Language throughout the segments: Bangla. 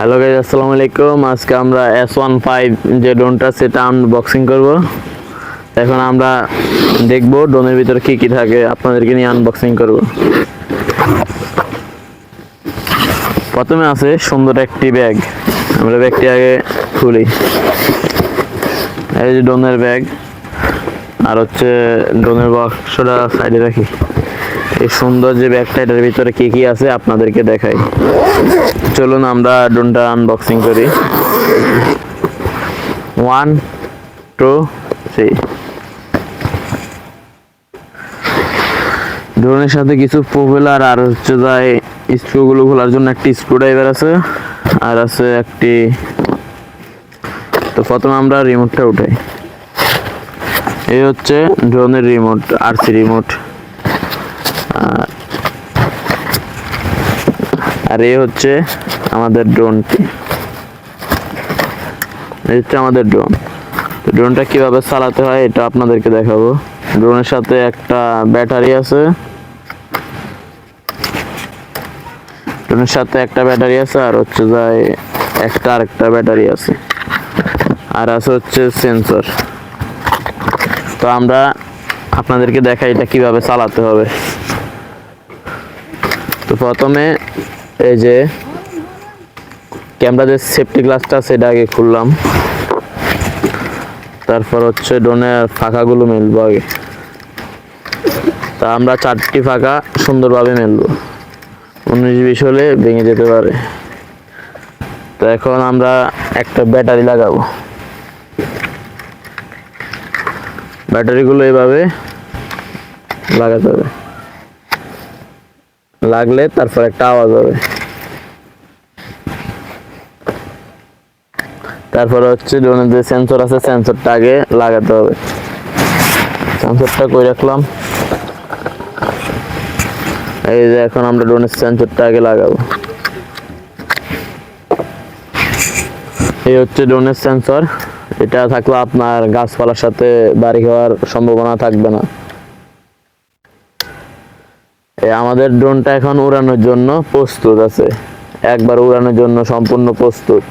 হ্যালো গাইজ আসসালামু আলাইকুম আজকে আমরা এস ওয়ান ফাইভ যে ড্রোনটা সেটা আনবক্সিং করব। এখন আমরা দেখব ড্রোনের ভিতরে কি কি থাকে, আপনাদেরকে নিয়ে আনবক্সিং করব। প্রথমে আছে সুন্দর একটি ব্যাগ আমরা ব্যাগটি আগে খুলি। এই যে ড্রোনের ব্যাগ হচ্ছে ড্রোনের বাক্সটা সাইডে রাখি। এই সুন্দর যে ব্যাগটা, এটার ভিতরে কি কি আছে আপনাদেরকে দেখাই। চলুন আমরা ড্রোনটা আনবক্সিং করি। ওয়ান টু থ্রি ড্রোনের সাথে কিছু পপুলার আর হচ্ছে যাই স্ক্রুগুলো খোলার জন্য একটি স্ক্রু ড্রাইভার আছে, আর আছে একটি তো প্রথমে আমরা রিমোটটা উঠাই। এই হচ্ছে ড্রোনের রিমোট আরসি রিমোট আর এই হচ্ছে আমাদের ড্রোনটি এই হচ্ছে আমাদের ড্রোন তো ড্রোনটা কীভাবে চালাতে হয় এটা আপনাদেরকে দেখাবো। ড্রোনের সাথে একটা ব্যাটারি আছে। ড্রোনের সাথে একটা ব্যাটারি আছে, আর হচ্ছে যায় একটা আরেকটা ব্যাটারি আছে। আর আছে হচ্ছে সেন্সর তো আমরা আপনাদেরকে দেখাই এটা কীভাবে চালাতে হবে। তো প্রথমে এই যে ক্যামেরা যে সেফটি গ্লাসটা সেটা আগে খুললাম। তারপর হচ্ছে ড্রোনের ফাঁকাগুলো মেলবো আগে। তা আমরা চারটি ফাঁকা সুন্দরভাবে মেলবো। উনিশ বিশ হলে ভেঙে যেতে পারে। তো এখন আমরা একটা ব্যাটারি লাগাবো। ব্যাটারিগুলো এভাবে লাগাতে হবে। লাগলে তারপর একটা আওয়াজ হবে। তারপরে হচ্ছে ড্রোনের যে সেন্সর আছে সেন্সরটা আগে লাগাতে হবে। সেন্সরটা কই রাখলাম? এই যে এখন আমরা ড্রোনের সেন্সরটা আগে লাগাবো। এই হচ্ছে ড্রোনের সেন্সর এটা থাকলে আপনার গাছপালার সাথে বাড়ি হওয়ার সম্ভাবনা থাকবে না। আমাদের ড্রোনটা এখন উড়ানোর জন্য প্রস্তুত আছে। একবার উড়ানোর জন্য সম্পূর্ণ প্রস্তুত।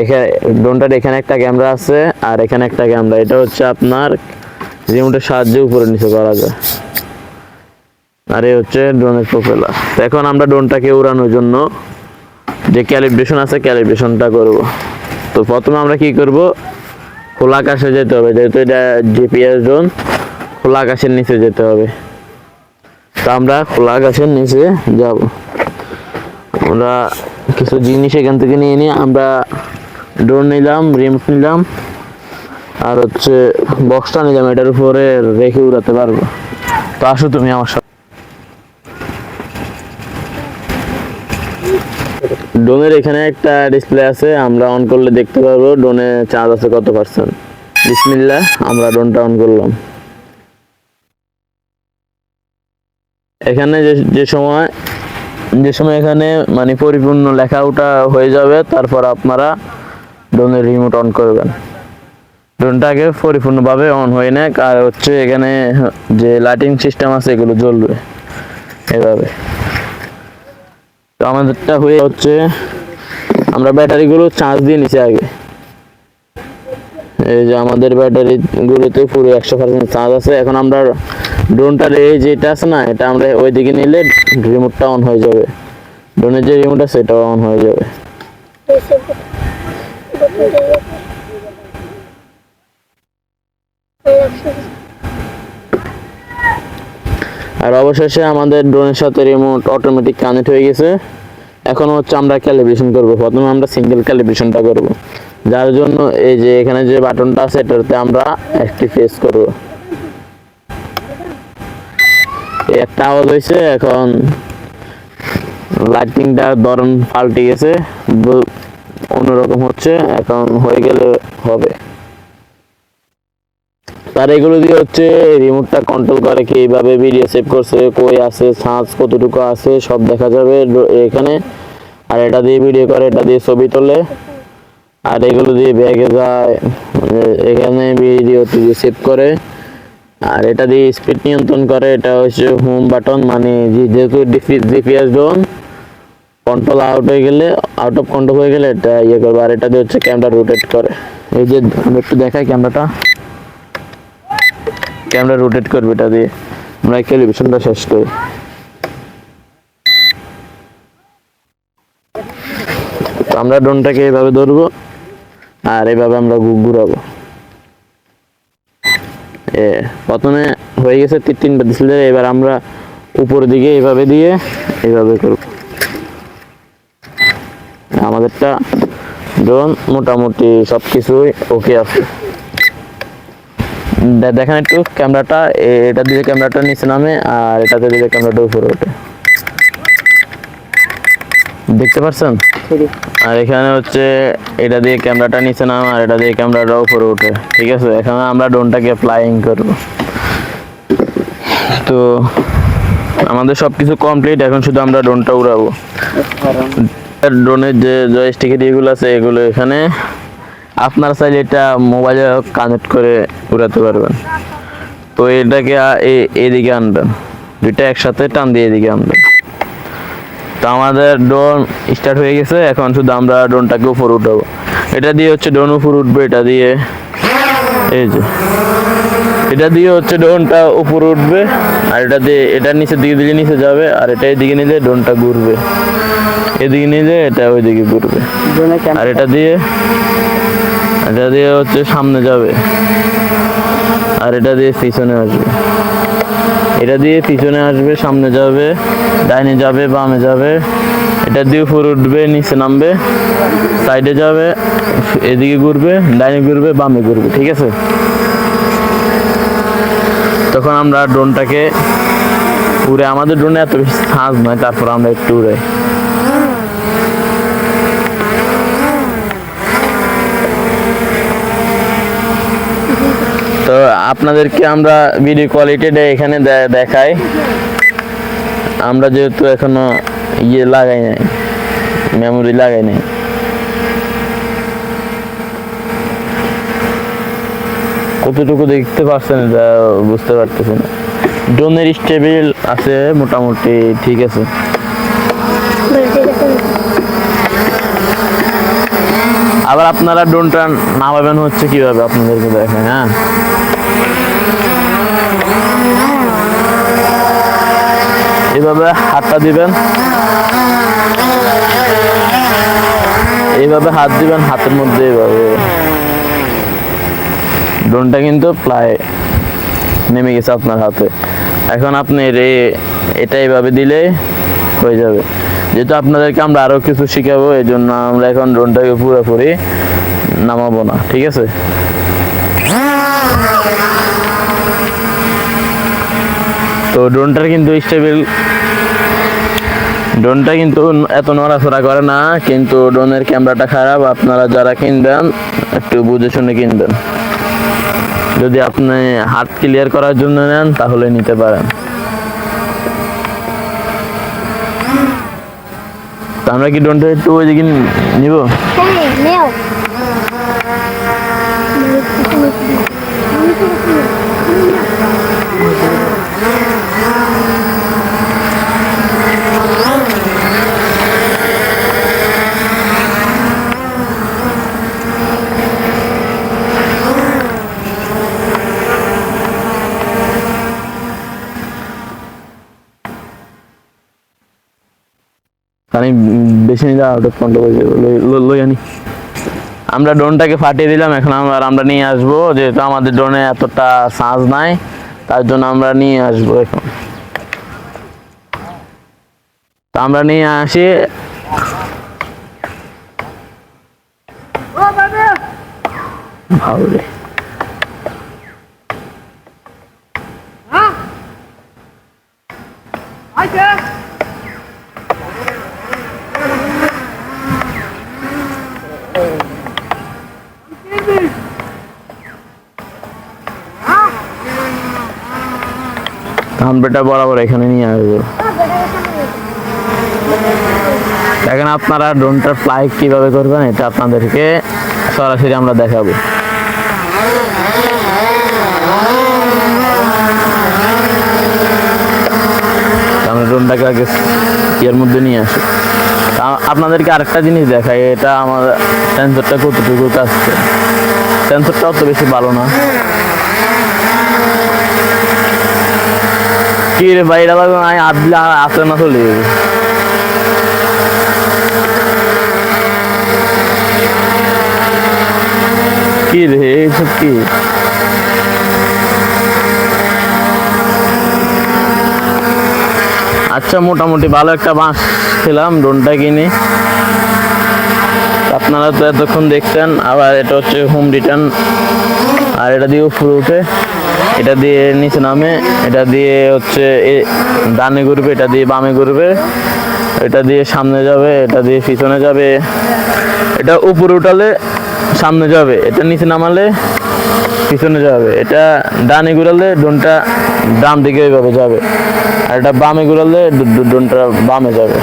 এখানে ড্রোনটার এখানে একটা ক্যামেরা আছে আর এখানে একটা ক্যামেরা। এটা হচ্ছে আপনার রিমোটের সাহায্যে উপরে নিচে করা যায়। আর এই হচ্ছে ড্রোনের প্রোপেলার। তো এখন আমরা ড্রোনটাকে উড়ানোর জন্য যে ক্যালিব্রেশন আছে ক্যালিব্রেশনটা করব। তো প্রথমে আমরা কি করব? খোলা আকাশে যেতে হবে, যেহেতু এটা জিপিএস ড্রোন খোলা আকাশের নিচে যেতে হবে। তো আমরা খোলা আকাশের নিচে যাব। আমরা কিছু জিনিস এখান থেকে নিয়ে নিয়ে আমরা ড্রোন নিলাম রিমোট নিলাম, আর হচ্ছে বক্সটা নিলাম, এটার উপরে রেখে উড়াতে পারব। তো আসো তুমি আমার সাথে। ড্রোনের এখানে একটা ডিসপ্লে আছে, আমরা অন করলে দেখতে পারব ড্রোনে চার্জ আছে কত পার্সেন্ট বিসমিল্লা আমরা ড্রোনটা অন করলাম। এখানে যে যে সময় যে সময় এখানে মানে পরিপূর্ণ লেখা ওটা হয়ে যাবে, তারপর আপনারা ড্রোনের রিমোট অন করবেন। ড্রোনটাকে পরিপূর্ণভাবে অন হয়ে নেক, আর হচ্ছে এখানে যে লাইটিং সিস্টেম আছে, এগুলো জ্বলবে। এভাবে। তো আমাদেরটা হয়ে হচ্ছে, আমরা ব্যাটারিগুলো চার্জ দিয়ে নিচে আগে। এই যে আমাদের ব্যাটারি গুলোতে পুরো একশো পার্সেন্ট চার্জ আছে। এখন আমরা ড্রোনটার এই যেটা আছে না, এটা আমরা ওই দিকে নিলে রিমোটটা অন হয়ে যাবে। ড্রোনের যে রিমোট আছে সেটাও অন হয়ে যাবে। আর অবশেষে আমাদের ড্রোনের সাথে রিমোট অটোমেটিক কানেক্ট হয়ে গেছে। এখন হচ্ছে আমরা ক্যালিব্রেশন করব। প্রথমে আমরা সিঙ্গেল ক্যালিব্রেশনটা করব। যার জন্য এই যে এখানে যে বাটনটা আছে, এটাতে আমরা একটি ফেস করব। একটা আওয়াজ হয়েছে, এখন লাইটিংটা ধরন পাল্টে গেছে। অন্যরকম হচ্ছে, এখন হয়ে গেলে হবে। তার এগুলো দিয়ে হচ্ছে রিমোটটা কন্ট্রোল করে কি এইভাবে ভিডিও সেভ করছে, কই আছে সাঁচ কতটুকু আছে, সব দেখা যাবে এখানে। আর এটা দিয়ে ভিডিও করে, এটা দিয়ে ছবি তোলে। আর এগুলো দিয়ে ব্যাগে যায় মানে এখানে ভিডিও টিভি সেভ করে। আর এটা দিয়ে স্পিড নিয়ন্ত্রণ করে, এটা হচ্ছে হোম বাটন মানে যেহেতু জিপিএস ড্রোন কন্ট্রোল আউট হয়ে গেলে আউট অফ কন্ট্রোল হয়ে গেলে এটা ইয়ে করবে। আর এটা দিয়ে হচ্ছে ক্যামেরা রোটেট করে। এই যে আমি একটু দেখাই ক্যামেরাটা ক্যামেরা রোটেট করবে এটা দিয়ে। আমরা টেলিভিশনটা শেষ করি। আমরা ড্রোনটাকে এইভাবে ধরবো, আর এইভাবে আমরা ঘুরাবো। এ, প্রথমে হয়ে গেছে তিন তিনটা দিছিল এবার আমরা উপর দিকে এইভাবে দিয়ে এইভাবে করব। আমাদেরটা ড্রোন মোটামুটি সব কিছুই ওকে আছে। দেখেন একটু ক্যামেরাটা এটা দিয়ে ক্যামেরাটা নিচে নামে আর এটাতে দিলে ক্যামেরাটা উপরে ওঠে। দেখতে পাচ্ছেন আর এখানে হচ্ছে এটা দিয়ে ক্যামেরাটা নিচে নাম আর এটা দিয়ে ক্যামেরাটা উপরে ওঠে। ঠিক আছে? এখানে আমরা ড্রোনটাকে ফ্লাইং করব। তো আমাদের সব কিছু কমপ্লিট এখন শুধু আমরা ড্রোনটা উড়াবো। ড্রোনের যে জয়স্টিকের এগুলো আছে এগুলো এখানে আপনার চাইলে এটা মোবাইলে কানেক্ট করে উড়াতে পারবেন। তো এটাকে এদিকে আনবেন। দুইটা একসাথে টান দিয়ে এদিকে আনবেন। তো আমাদের ড্রোন স্টার্ট হয়ে গেছে এখন শুধু আমরা ড্রোনটাকে উপরে উঠাবো। এটা দিয়ে হচ্ছে ড্রোন উপরে উঠবে এটা দিয়ে এই যে। এটা দিয়ে হচ্ছে ড্রোনটা উপরে উঠবে আর এটা দিয়ে এটার নিচে দিকে দিলে নিচে যাবে আর এটা এদিকে নিলে ড্রোনটা ঘুরবে। এদিকে নিলে এটা ওইদিকে ঘুরবে। আর এটা দিয়ে এটা দিয়ে হচ্ছে সামনে যাবে। আর এটা দিয়ে পিছনে আসবে। এটা দিয়ে পিছনে আসবে, সামনে যাবে, ডাইনে যাবে, বামে যাবে। এটা দিয়ে উপরে উঠবে, নিচে নামবে, সাইডে যাবে, এদিকে ঘুরবে, ডাইনে ঘুরবে, বামে ঘুরবে, ঠিক আছে? তখন আমরা ড্রোনটাকে উড়ে, আমাদের ড্রোনে এত বেশি সাজ নয় তারপর আমরা একটু উড়ে তো আপনাদেরকে আমরা ভিডিও কোয়ালিটিটা এখানে দেখাই। আমরা যেহেতু এখনও ইয়ে লাগাই নাই মেমোরি লাগাই নাই। কতটুকু দেখতে পাচ্ছেন বুঝতে পারতেছি না। ড্রোনের স্টেবিল আছে, মোটামুটি ঠিক আছে। আবার আপনারা ড্রোনটা নামাবেন হচ্ছে কীভাবে? আপনাদেরকে দেখেন হ্যাঁ। এইভাবে হাতটা দিবেন। এইভাবে হাত দিবেন, হাতের মধ্যে এইভাবে। ড্রোনটা কিন্তু প্রায় নেমে গেছে আপনার হাতে। এখন আপনি রে- এটা এইভাবে দিলে হয়ে যাবে। যেহেতু আপনাদেরকে আমরা আরও কিছু শিখাবো এই জন্য আমরা এখন ড্রোনটাকে পুরোপুরি নামাবো না, ঠিক আছে? তো ড্রোনটার কিন্তু স্টেবল ড্রোনটা কিন্তু এত নড়াচড়া করে না, কিন্তু ড্রোনের ক্যামেরাটা খারাপ, আপনারা যারা কিনবেন, একটু বুঝে শুনে কিনবেন। যদি আপনি হাত ক্লিয়ার করার জন্য নেন, তাহলে নিতে পারেন। আমরা কি ড্রোনটা একটু ওইদিকে নিব? আমি বেশি নিলে আউট অফ কন্ট্রোল লই- আনি। আমরা ড্রোনটাকে ফাটিয়ে দিলাম এখন আমরা আমরা নিয়ে আসব যেহেতু আমাদের ড্রোনে এতটা সাজ নাই তার জন্য আমরা নিয়ে আসব এখন। আমরা নিয়ে আসি। বাবরে। ধান বেটা বরাবর এখানে নিয়ে আসব। এখন আপনারা ড্রোনটার ফ্লাই কীভাবে করবেন, এটা আপনাদেরকে সরাসরি আমরা দেখাবো। আমরা ড্রোনটাকে আগে ইয়ের মধ্যে নিয়ে আসি। আপনাদেরকে আরেকটা জিনিস দেখাই, এটা আমার সেন্সরটা কতটুকু কাছে সেন্সরটা অত বেশি ভালো না। কি রে ভাই, এটা লাগবে আমি হাত দিলে আর আসে না চলে যাবে। কি রে এইসব কি? আচ্ছা মোটামুটি ভালো একটা বাঁশ খেলাম, ড্রোনটা কিনে। আপনারা তো এতক্ষণ দেখছেন আবার এটা হচ্ছে হোম রিটার্ন আর এটা দিয়ে উপরে উঠে। এটা দিয়ে নিচে নামে, এটা দিয়ে হচ্ছে ডানে ঘুরবে, এটা দিয়ে বামে ঘুরবে, এটা দিয়ে সামনে যাবে, এটা দিয়ে পিছনে যাবে। এটা উপরে উঠালে সামনে যাবে, এটা নিচে নামালে পিছনে যাবে, এটা ডানে ঘুরালে ডোনটা ডান দিকে ওইভাবে যাবে, আর এটা বামে ঘুরালে ডোনটা বামে যাবে।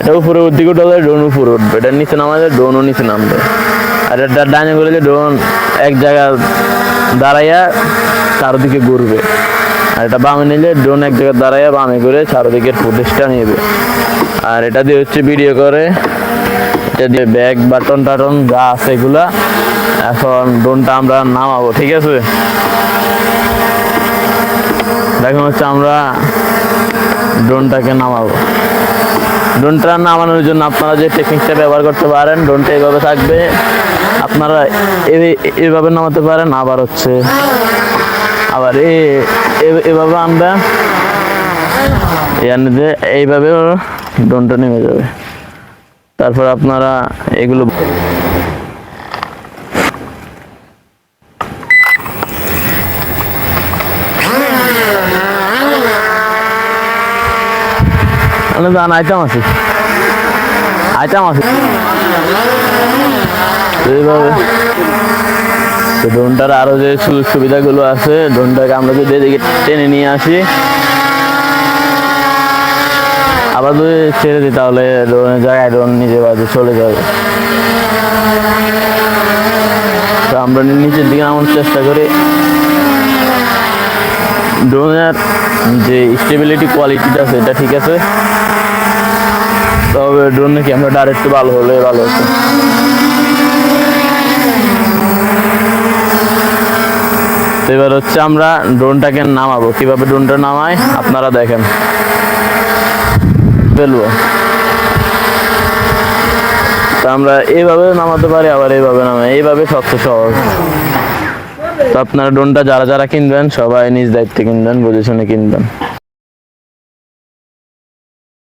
এটা উপরে দিকে উঠালে ডোন উপরে উঠবে, এটা নিচে নামালে ডোনও নিচে নামবে। আর এটা ডানে ঘুরালে ডোন এক জায়গা দাঁড়াইয়া চারদিকে ঘুরবে। আর এটা বামে নিলে ড্রোন এক জায়গায় দাঁড়াইয়া বামে ঘুরে চারদিকের ফুটেজটা নেবে। আর এটা দিয়ে হচ্ছে ভিডিও করে। এটা দিয়ে ব্যাগ বাটন টাটন যা আছে এগুলা এখন ড্রোনটা আমরা নামাবো, ঠিক আছে? দেখুন হচ্ছে আমরা ড্রোনটাকে নামাবো। ড্রোনটা নামানোর জন্য আপনারা যে টেকনিকটা ব্যবহার করতে পারেন ড্রোনটা এইভাবে থাকবে। আপনারা এভাবে নামাতে পারেন, আবার হচ্ছে আবার এভাবে আমরা ইয়ানিতে এইভাবে ড্রোনটা নেমে যাবে। তারপর আপনারা এগুলো আইটেম আছে। আইটেম আছে। তো ড্রোনটার আরও যে সুযোগ সুবিধাগুলো আছে, ড্রোনটাকে আমরা যদি এদিকে টেনে নিয়ে আসি। আবার যদি ছেড়ে দিই তাহলে ড্রোনের জায়গায় ড্রোন নিজে বাজে চলে যাবে। তো আমরা নিচের দিকে নামানোর চেষ্টা করি। ড্রোনের যে স্টেবিলিটি কোয়ালিটিটা আছে, এটা ঠিক আছে। তবে ড্রোনের ক্যামেরাটা আমরা একটু ভালো হলে ভালো হতো? এবার হচ্ছে আমরা ড্রোনটাকে নামাবো। কীভাবে ড্রোনটা নামাই আপনারা দেখেন। ফেলব। তো আমরা এইভাবে নামাতে পারি, আবার এইভাবে নামাই এইভাবে সবচেয়ে সহজ। তো আপনারা ড্রোনটা যারা যারা কিনবেন, সবাই নিজ দায়িত্বে কিনবেন, বুঝে শুনে কিনবেন।